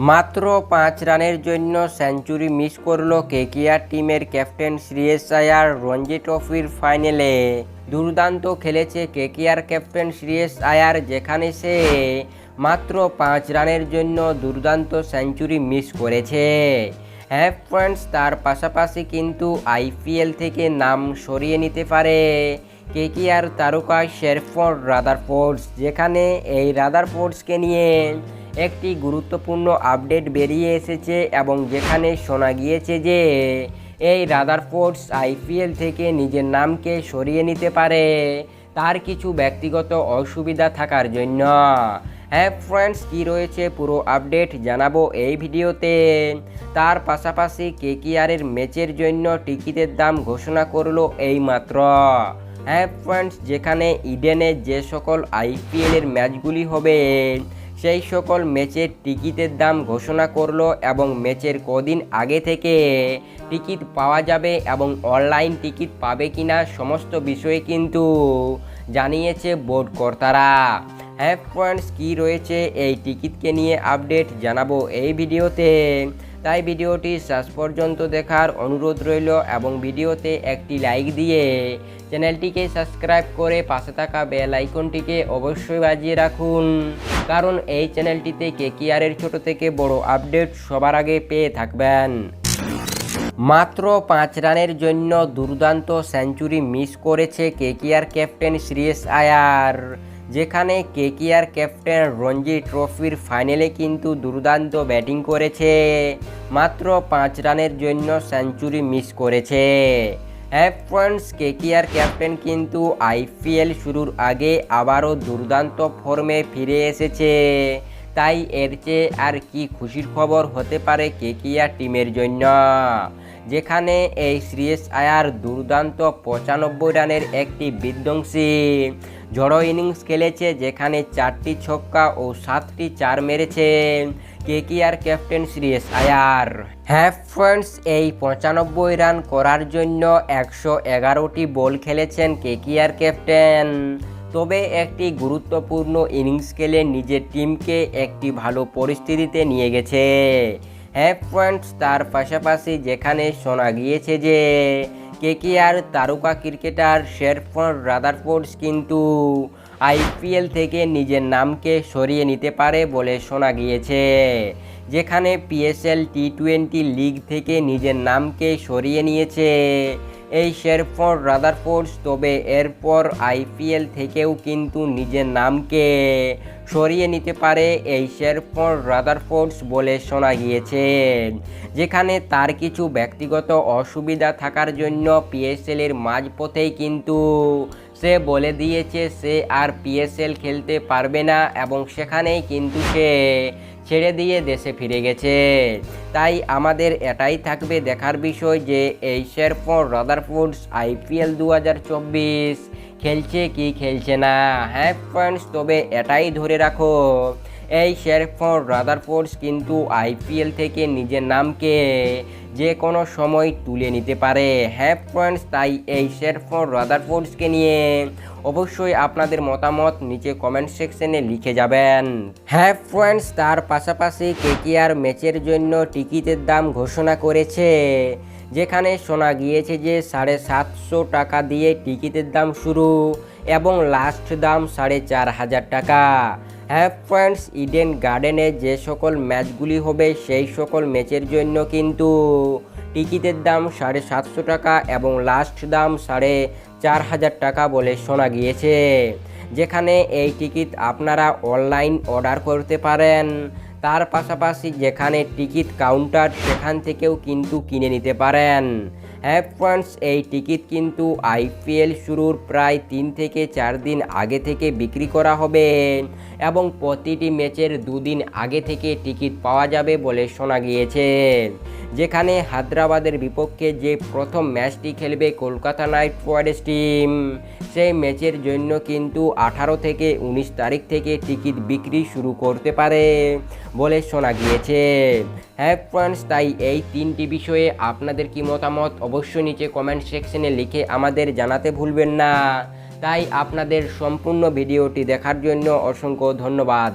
মাত্র পাঁচ রানের জন্য সেঞ্চুরি মিস করল কেকেআর টিমের ক্যাপ্টেন শ্রেয়স আয়ার রঞ্জি ট্রফির ফাইনালে। দুর্দান্ত খেলেছে কেকেআর ক্যাপ্টেন শ্রেয়স আয়ার যেখানে সে মাত্র পাঁচ রানের জন্য দুর্দান্ত সেঞ্চুরি মিস করেছে। হ্যাঁ ফ্রেন্ডস, তার পাশাপাশি কিন্তু আইপিএল থেকে নাম সরিয়ে নিতে পারে কেকেআর তারকা শেরফোর্ড রাদারফোর্ডস, যেখানে এই রাদার রাদারফোর্ডসকে নিয়ে একটি গুরুত্বপূর্ণ আপডেট বেরিয়ে এসেছে এবং যেখানে শোনা গিয়েছে যে, এই রাদার রাদারফোর্ডস আইপিএল থেকে নিজের নামকে সরিয়ে নিতে পারে। তার কিছু ব্যক্তিগত অসুবিধা থাকার জন্য। হ্যাঁ ফ্রেন্ডস কী রয়েছে পুরো আপডেট জানাব এই ভিডিওতে। তার পাশাপাশি কে কেকিআরের ম্যাচের জন্য টিকিটের দাম ঘোষণা করল এই মাত্র হ্যাঁ ফ্রেন্ডস যেখানে ইডেনে যে সকল আইপিএলের ম্যাচগুলি হবে সেই সকল ম্যাচের টিকিটের দাম ঘোষণা করল এবং ম্যাচের কদিন আগে থেকে টিকিট পাওয়া যাবে এবং অনলাইন টিকিট পাবে কিনা সমস্ত বিষয়ে কিন্তু জানিয়েছে বোর্ড কর্তারা। হ্যাঁ পয়েন্টস কী রয়েছে এই টিকিটকে নিয়ে আপডেট জানাব এই ভিডিওতে। তাই ভিডিওটি শেষ পর্যন্ত দেখার অনুরোধ রইল এবং ভিডিওতে একটি লাইক দিয়ে চ্যানেলটিকে সাবস্ক্রাইব করে পাশে থাকা বেল আইকনটিকে অবশ্যই বাজিয়ে রাখুন। কারণ এই চ্যানেলটিতে কেকিআরের ছোট থেকে বড় আপডেট সবার আগে পেয়ে থাকবেন। মাত্র পাঁচ রানের জন্য দুর্দান্ত সেঞ্চুরি মিস করেছে কেকিআর ক্যাপ্টেন শ্রেয়স আয়ার। যেখানে কেকিআর ক্যাপ্টেন রঞ্জি ট্রফির ফাইনালে কিন্তু দুর্দান্ত ব্যাটিং করেছে। মাত্র পাঁচ রানের জন্য সেঞ্চুরি মিস করেছে। হ্যাঁ ফ্রেন্ডস কেকিআর ক্যাপ্টেন কিন্তু আইপিএল শুরুর আগে আবারও দুর্দান্ত ফর্মে ফিরে এসেছে। তাই এর চেয়ে আর কি খুশির খবর হতে পারে কেকিআর টিমের জন্য? যেখানে এই শ্রেয়স আয়ার দুর্দান্ত পঁচানব্বই রানের একটি বিধ্বংসী। ঝড়ো ইনিংস খেলেছে, যেখানে চারটি ছক্কা ও সাতটি চার মেরেছে। KKR captain Shreyas Iyer? হ্যাঁ ফ্রেন্ডস এই পঁচানব্বই রান করার জন্য একশো এগারোটি বল খেলেছেন কেকিআর ক্যাপ্টেন। তবে একটি গুরুত্বপূর্ণ ইনিংস খেলে নিজের টিমকে একটি ভালো পরিস্থিতিতে নিয়ে গেছে। হ্যাঁ ফ্রেন্ডস তার পাশাপাশি যেখানে শোনা গিয়েছে যে কেকেআর তারকা ক্রিকেটার শেরফোর্ড রাদারফোর্ডস কিন্তু আইপিএল থেকে নিজের নামকে সরিয়ে নিতে পারে বলে শোনা গিয়েছে। যেখানে পিএসএল টি টোয়েন্টি লিগ থেকে নিজের নামকে সরিয়ে নিয়েছে এই শেরফোর্ড রাদারফোর্ডস। তবে এরপর আইপিএল থেকেও কিন্তু নিজের নামকে সরিয়ে নিতে পারে এই রাদার রাদারফোর্ডস বলে শোনা গিয়েছে। যেখানে তার কিছু ব্যক্তিগত অসুবিধা থাকার জন্য পিএসএলের মাঝপথেই কিন্তু সে বলে দিয়েছে সে আর পিএসএল খেলতে পারবে না এবং সেখানেই কিন্তু সে ছেড়ে দিয়ে দেশে ফিরে গেছে। তাই আমাদের এটাই থাকবে দেখার বিষয় যে এই শেরপর রাদার ফুডস আইপিএল দু হাজার চব্বিশ খেলছে কি খেলছে না। হ্যাঁ ফ্রেন্ডস তবে এটাই ধরে রাখো। এই শেরফোর্ড রাদারফোর্ডস কিন্তু আইপিএল থেকে নিজের নামকে যে কোনো সময় তুলে নিতে পারে। হ্যাঁ ফ্রেন্ডস তাই এই শেরফোর্ড রাদারফোর্ডসকে নিয়ে অবশ্যই আপনাদের মতামত নিচে কমেন্ট সেকশনে লিখে যাবেন। হ্যাঁ ফ্রেন্ডস তার পাশাপাশি কেকেআর ম্যাচের জন্য টিকিটের দাম ঘোষণা করেছে। যেখানে শোনা গিয়েছে যে সাড়ে সাতশো টাকা দিয়ে টিকিটের দাম শুরু এবং লাস্ট দাম সাড়ে চার হাজার টাকা। হ্যাঁ ফ্রেন্ডস ইডেন গার্ডেনে যে সকল ম্যাচগুলি হবে, সেই সকল ম্যাচের জন্য কিন্তু টিকিটের দাম সাড়ে সাতশো টাকা এবং লাস্ট দাম সাড়ে চার হাজার টাকা বলে শোনা গিয়েছে। যেখানে এই টিকিট আপনারা অনলাইন অর্ডার করতে পারেন। তার পাশাপাশি যেখানে টিকিট কাউন্টার সেখান থেকেও কিন্তু কিনে নিতে পারেন। হ্যাঁ ফ্রেন্ডস এই টিকিট কিন্তু আইপিএল শুরুর প্রায় তিন থেকে চার দিন আগে থেকে বিক্রি করা হবে এবং প্রতিটি ম্যাচের দুদিন আগে থেকে টিকিট পাওয়া যাবে বলে শোনা গিয়েছে। যেখানে হায়দ্রাবাদের বিপক্ষে যে প্রথম ম্যাচটি খেলবে কলকাতা নাইট রাইডার্স টিম, সেই ম্যাচের জন্য কিন্তু আঠারো থেকে উনিশ তারিখ থেকে টিকিট বিক্রি শুরু করতে পারে বলে শোনা গিয়েছে। হ্যাঁ ফ্রেন্ডস, তাই এই তিনটি বিষয়ে আপনাদের কি মতামত? অবশ্যই নিচে কমেন্ট সেকশনে লিখে আমাদের জানাতে ভুলবেন না। তাই আপনাদের সম্পূর্ণ ভিডিওটি দেখার জন্য অসংখ্য ধন্যবাদ।